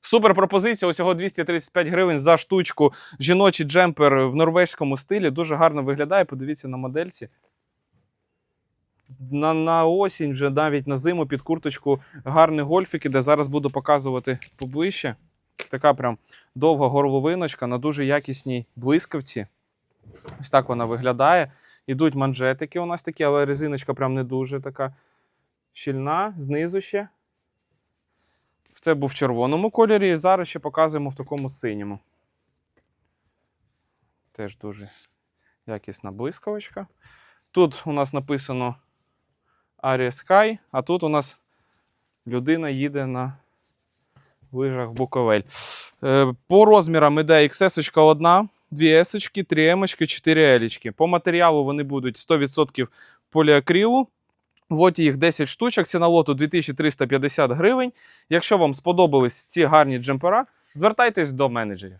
Супер пропозиція. Усього 235 гривень за штучку. Жіночий джемпер в норвезькому стилі. Дуже гарно виглядає. Подивіться на модельці. На, на осінь, вже навіть на зиму під курточку гарний гольфік іде. Зараз буду показувати поближче. Така прям довга горловиночка на дуже якісній блискавці. Ось так вона виглядає. Ідуть манжетики у нас такі, але резиночка прям не дуже така щільна. Знизу ще. Це був в червоному кольорі. Зараз ще показуємо в такому синьому. Теж дуже якісна блискавочка. Тут у нас написано Aria Sky, а тут у нас людина їде на лижах Буковель. Е, По розмірам іде XS 1, 2 S, 3 M, 4 L. По матеріалу вони будуть 100% поліакрилу. В їх 10 штучок, ціна лоту 2350 гривень. Якщо вам сподобались ці гарні джемпера, звертайтесь до менеджерів.